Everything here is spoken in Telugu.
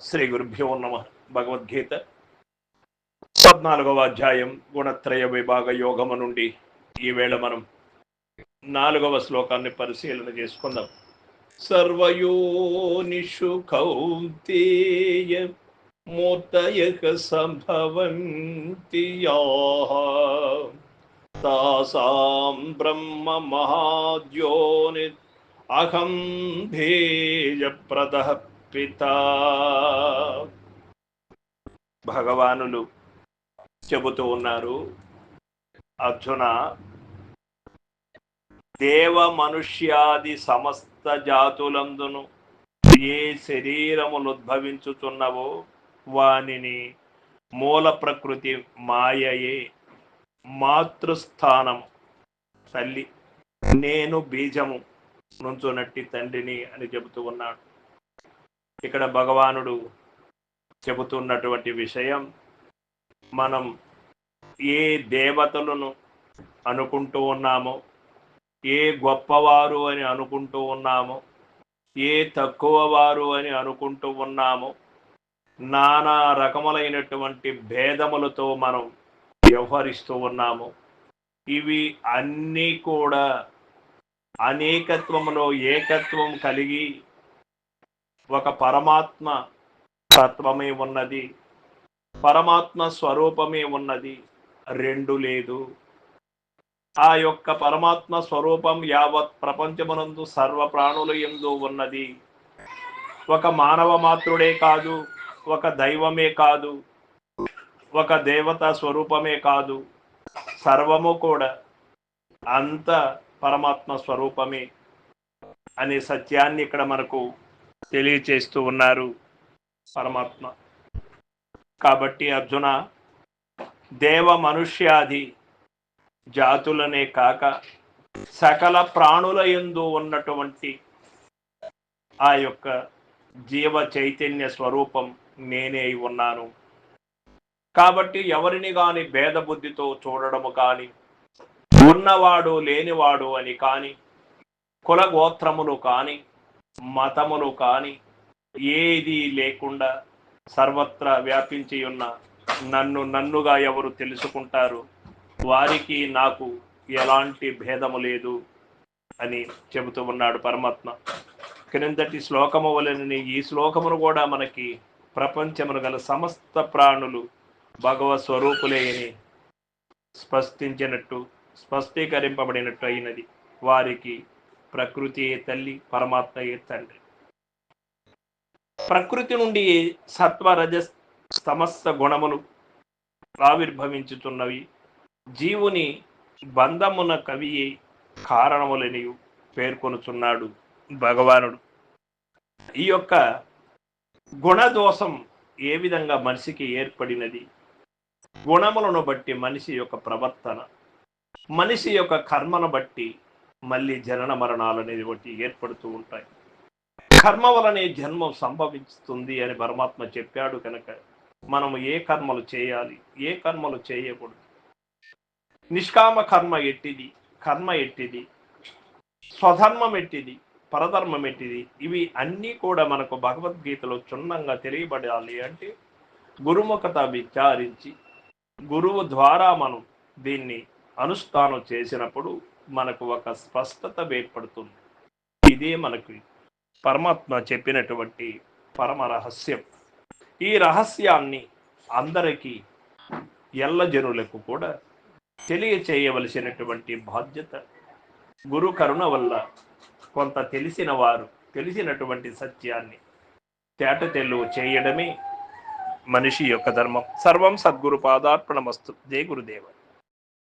శ్రీ గురుభ్యో నమ. భగవద్గీత పద్నాలుగవ అధ్యాయం గుణత్రయ విభాగ యోగము నుండి ఈవేళ మనం నాలుగవ శ్లోకాన్ని పరిశీలన చేసుకుందాం. సర్వయోనిషు కౌంతేయ మూర్తయక సంభవంతి తాసాం బ్రహ్మ మహాద్యోని అహం ధేయప్రద పిత. భగవానులు చెబుతూ ఉన్నారు అర్జున దేవ మనుష్యాది సమస్త జాతులందును ఏ శరీరములు ఉద్భవించుతున్నవో వానిని మూల ప్రకృతి మాయయే. మాతృస్థానం తల్లి నేను బీజము నుంచునట్టి తండ్రిని అని చెబుతూ ఉన్నాడు. ఇక్కడ భగవానుడు చెబుతున్నటువంటి విషయం మనం ఏ దేవతలను అనుకుంటూ ఉన్నామో ఏ గొప్పవారు అని అనుకుంటూ ఉన్నామో ఏ తక్కువ వారు అని అనుకుంటూ ఉన్నామో నానా రకములైనటువంటి భేదములతో మనం వ్యవహరిస్తూ ఉన్నాము. ఇవి అన్నీ కూడా అనేకత్వములో ఏకత్వం కలిగి ఒక పరమాత్మ తత్వమే ఉన్నది. పరమాత్మ స్వరూపమే ఉన్నది. రెండు లేదు. ఆ యొక్క పరమాత్మ స్వరూపం యావత్ ప్రపంచమునందు సర్వ ప్రాణుల ఎందు ఉన్నది. ఒక మానవ మాత్రుడే కాదు ఒక దైవమే కాదు ఒక దేవత స్వరూపమే కాదు. సర్వము కూడా అంత పరమాత్మ స్వరూపమే అనే సత్యాన్ని ఇక్కడ మనకు తెలియచేస్తూ ఉన్నారు పరమాత్మ. కాబట్టి అర్జున దేవ మనుష్యాది జాతులనే కాక సకల ప్రాణుల ఎందు ఉన్నటువంటి ఆ యొక్క జీవ చైతన్య స్వరూపం నేనే ఉన్నాను. కాబట్టి ఎవరిని కాని భేద బుద్ధితో చూడడము కానీ ఉన్నవాడు లేనివాడు అని కానీ కుల గోత్రములు మతములు కాని ఏది లేకుండా సర్వత్రా వ్యాపించి ఉన్న నన్ను నన్నుగా ఎవరు తెలుసుకుంటారు? వారికి నాకు ఎలాంటి భేదము లేదు అని చెబుతూ ఉన్నాడు పరమాత్మ. క్రిందటి శ్లోకము వలనని ఈ శ్లోకమును కూడా మనకి ప్రపంచమును గల సమస్త ప్రాణులు భగవత్ స్వరూపులే అని స్పష్టించినట్టు స్పష్టీకరింపబడినట్టు అయినది. వారికి ప్రకృతియే తల్లి పరమాత్మయే తండ్రి. ప్రకృతి నుండి సత్వ రజ సమస్త గుణములు ఆవిర్భవించుతున్నవి. జీవుని బంధమున కవి కారణములని పేర్కొనుచున్నాడు భగవానుడు. ఈ యొక్క గుణదోషం ఏ విధంగా మనిషికి ఏర్పడినది? గుణములను బట్టి మనిషి యొక్క ప్రవర్తన మనిషి యొక్క కర్మను బట్టి మళ్ళీ జనన మరణాలు అనేది ఒకటి ఏర్పడుతూ ఉంటాయి. కర్మ వలనే జన్మం సంభవిస్తుంది అని పరమాత్మ చెప్పాడు కనుక మనము ఏ కర్మలు చేయాలి? ఏ కర్మలు చేయకూడదు? నిష్కామ కర్మ ఎట్టిది? కర్మ ఎట్టిది? స్వధర్మం ఎట్టిది? పరధర్మం ఎట్టిది? ఇవి అన్నీ కూడా మనకు భగవద్గీతలో క్షుణ్ణంగా తెలియబడాలి అంటే గురుముఖత విచారించి గురువు ద్వారా మనం దీన్ని అనుష్ఠానం చేసినప్పుడు మనకు ఒక స్పష్టత ఏర్పడుతుంది. ఇదే మనకు పరమాత్మ చెప్పినటువంటి పరమ రహస్యం. ఈ రహస్యాన్ని అందరికీ ఎల్ల జనులకు కూడా తెలియచేయవలసినటువంటి బాధ్యత గురు కరుణ వల్ల కొంత తెలిసిన వారు తెలిసినటువంటి సత్యాన్ని తేట తెల్లు చేయడమే మనిషి యొక్క ధర్మం. సర్వం సద్గురు పాదార్పణమస్తు. జయ గురుదేవ.